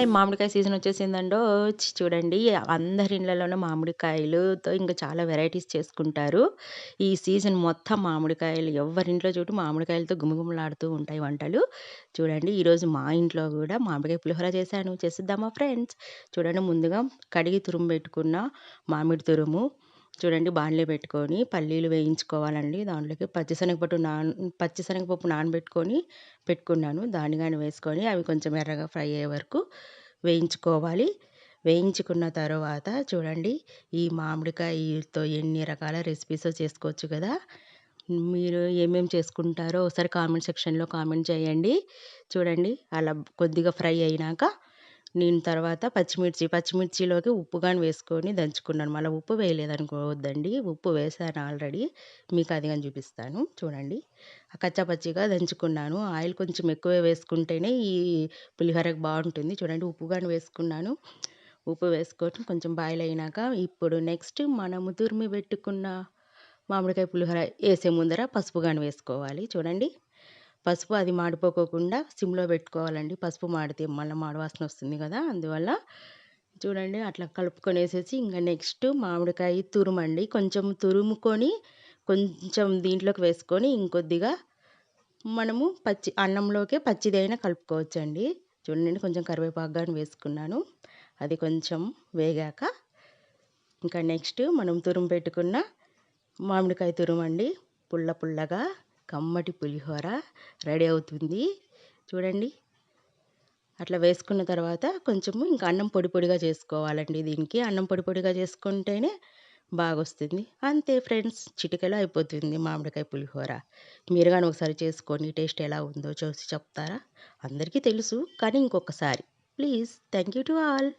Hi! మామిడికాయ season వచ్చేసిందండో చూడండి అందరి ఇళ్ళలోనూ మామిడికాయలుతో ఇంకా చాలా వెరైటీస్ చేసుకుంటారు. ఈ సీజన్ మొత్తం మామిడికాయలు ఎవ్వరింట్లో చూడు మామిడికాయలతో గుమగుమలాడుతూ ఉంటాయి వంటలు. చూడండి ఈరోజు మా ఇంట్లో కూడా మామిడికాయ పులిహోర చేశాను. చేసిద్దామా ఫ్రెండ్స్? చూడండి ముందుగా కడిగి తురుము పెట్టుకున్న మామిడి తురుము చూడండి బాండ్లీ పెట్టుకొని పల్లీలు వేయించుకోవాలండి. దాంట్లోకి పచ్చిశనగపప్పు నాన్ పచ్చిశనగపప్పు నానబెట్టుకొని పెట్టుకున్నాను. దాన్ని కానీ వేసుకొని అవి కొంచెం ఎర్రగా ఫ్రై అయ్యే వరకు వేయించుకోవాలి. వేయించుకున్న తర్వాత చూడండి ఈ మామిడికాయతో ఎన్ని రకాల రెసిపీస్ చేసుకోవచ్చు కదా! మీరు ఏమేమి చేసుకుంటారో ఒకసారి కామెంట్ సెక్షన్‌లో కామెంట్ చేయండి. చూడండి అలా కొద్దిగా ఫ్రై అయినాక నేను తర్వాత పచ్చిమిర్చి పచ్చిమిర్చిలోకి ఉప్పు కానీ వేసుకొని దంచుకున్నాను. మళ్ళీ ఉప్పు వేయలేదనుకోవద్దండి. ఉప్పు వేసాను ఆల్రెడీ. మీకు అది కానీ చూపిస్తాను. చూడండి. కచ్చాపచ్చిగా దంచుకున్నాను. ఆయిల్ కొంచెం ఎక్కువే వేసుకుంటేనే ఈ పులిహోరకి బాగుంటుంది చూడండి ఉప్పు కానీ వేసుకున్నాను. ఉప్పు వేసుకొని కొంచెం బాయిల్ అయినాక ఇప్పుడు నెక్స్ట్ మనము తురిమి పెట్టుకున్న మామిడికాయ పులిహోర వేసే ముందర పసుపు కానీ వేసుకోవాలి. చూడండి. పసుపు అది మాడిపోకోకుండా సిమ్‌లో పెట్టుకోవాలండి. పసుపు మాడితే మళ్ళీ మాడవాసన వస్తుంది కదా! అందువల్ల చూడండి అట్లా కలుపుకొనేసేసి ఇంకా నెక్స్ట్ మామిడికాయ తురుమండి. కొంచెం తురుముకొని కొంచెం దీంట్లోకి వేసుకొని ఇంకొద్దిగా మనము పచ్చి అన్నంలోకే పచ్చిదైనా కలుపుకోవచ్చండి. చూడండి కొంచెం కరివేపాకు కానీ వేసుకున్నాను. అది కొంచెం వేగాక ఇంకా నెక్స్ట్ మనం తురుము పెట్టుకున్న మామిడికాయ తురుమండి. పుల్ల పుల్లగా కమ్మటి పులిహోర రెడీ అవుతుంది. చూడండి. అట్లా వేసుకున్న తర్వాత కొంచెము ఇంకా అన్నం పొడి పొడిగా చేసుకోవాలండి దీనికి. అన్నం పొడి పొడిగా చేసుకుంటేనే బాగొస్తుంది. అంతే ఫ్రెండ్స్ చిటికలో అయిపోతుంది మామిడికాయ పులిహోర. మీరు కానీ ఒకసారి చేసుకొని టేస్ట్ ఎలా ఉందో చూసి చెప్తారా? అందరికీ తెలుసు కానీ ఇంకొకసారి. Please thank you to all.